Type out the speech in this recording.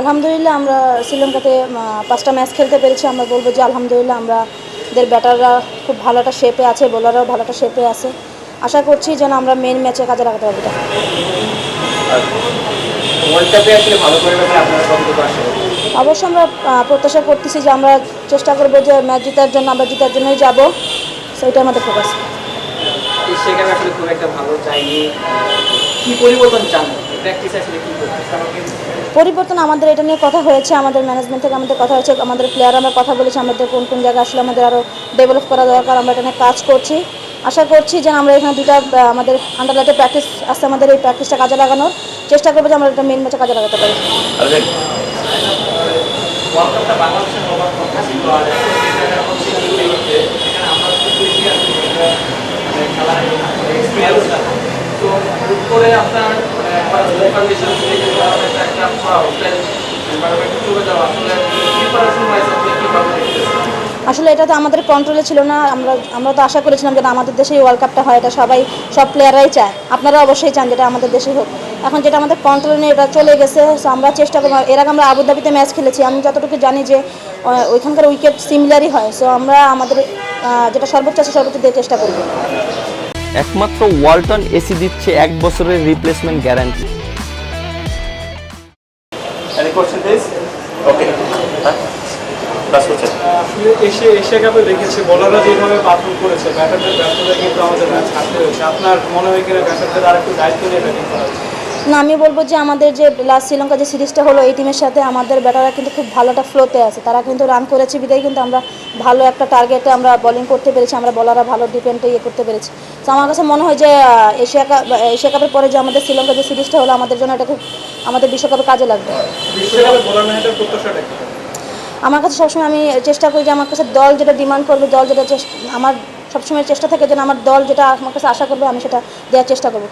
আলহামদুলিল্লাহ আমরা শ্রীলঙ্কাতে পাঁচটা ম্যাচ খেলতে পেরেছি। আমরা বলব যে আলহামদুলিল্লাহ আমরা দের ব্যাটাররা খুব ভালো একটা শেপে আছে বোলাররাও ভালো একটা শেপে আছে। আশা করছি যেন আমরা মেন ম্যাচে কাজে লাগাতে পারব। আসে অবশ্যই আমরা প্রত্যাশা করতেছি যে আমরা চেষ্টা করব যে ম্যাচ জেতার জন্য আমরা জেতার জন্যই যাব। সেইটা আমাদের ফোকাস কাপে আসলে খুব একটা ভালো যায়নি কি পরিবর্তন চান? প্র্যাকটিস আসলে কি করতে পরিবর্তন আমাদের এটা নিয়ে কথা হয়েছে আমাদের ম্যানেজমেন্ট থেকে আমাদের কথা হয়েছে আমাদের প্লেয়ার আমরা কথা বলেছি আমাদের কোন কোন জায়গায় আসলে আমাদের আরও ডেভেলপ করা দরকার আমরা এটা নিয়ে কাজ করছি। আশা করছি যে আমরা এখানে দুটা আমাদের আন্ডার লাইটে প্র্যাকটিস আসছে আমাদের এই প্র্যাকটিসটা কাজে লাগানোর। চেষ্টা করব যে আমরা এটা মেন ম্যাচে কাজে লাগাতে পারি। ওয়ার্ল্ড কাপটা বাংলাদেশের হবার কথা ছিল আর সেটা হচ্ছে কি হচ্ছে এখানে আমরা তো বেশি আর কি, মানে খেলার এক্সপিরিয়েন্স তো হুট করে আপনার কন্ডিশন থেকে একটা একটা হোস্টেল এনভায়রনমেন্টে চলে যাওয়া আসলে এটা তো আমাদের কন্ট্রোলে ছিল না। আমরা আমরা তো আশা করেছিলাম যে না, আমাদের দেশেই ওয়ার্ল্ড কাপটা হয় এটা সবাই সব প্লেয়াররাই চায়। আপনারা অবশ্যই চান যেটা আমাদের দেশে হোক। এখন যেটা আমাদের কন্ট্রোলে নেই এটা চলে গেছে। সো আমরা চেষ্টা করব এর আগে আমরা আবুধাবিতে ম্যাচ খেলেছি। আমি যতটুকু জানি যে ওইখানকার উইকেট সিমিলারই হয়। সো আমরা আমাদের যেটা সর্বোচ্চ আছে সর্বোচ্চ দিয়ে চেষ্টা করব। একমাত্র ওয়ালটন এসি দিচ্ছে এক বছরের replacement guarantee Any question, please? Okay. Asia Asia কাপে দেখেছি বলাররা যেভাবে পারফর্ম করেছে ব্যাটারদের ব্যর্থতা কিন্তু আমাদের ম্যাচ হারতে হয়েছে আপনার মনে হয় কিনা ব্যাটারদের আর একটু দায়িত্ব নিয়ে ব্যাটিং করা উচিত? না আমি বলব যে আমাদের যে লাস্ট শ্রীলঙ্কা যে সিরিজটা হলো এই টিমের সাথে আমাদের ব্যাটাররা কিন্তু খুব ভালো একটা ফ্লোতে আছে। তারা কিন্তু রান করেছে বিদায় কিন্তু আমরা ভালো একটা টার্গেটে আমরা বোলিং করতে পেরেছি আমরা বলাররা ভালো ডিফেন্ডে ইয়ে করতে পেরেছি। তো আমার কাছে মনে হয় যে এশিয়া কাপ এশিয়া কাপের পরে যে আমাদের শ্রীলঙ্কা যে সিরিজটা হলো আমাদের জন্য এটা খুব আমাদের বিশ্বকাপে কাজে লাগবে। আমার কাছে সবসময় আমি চেষ্টা করি যে আমার কাছে দল যেটা ডিমান্ড করবে দল যেটা আমার সবসময় চেষ্টা থাকে যেন আমার দল যেটা আমার কাছে আশা করবে আমি সেটা দেওয়ার চেষ্টা করব।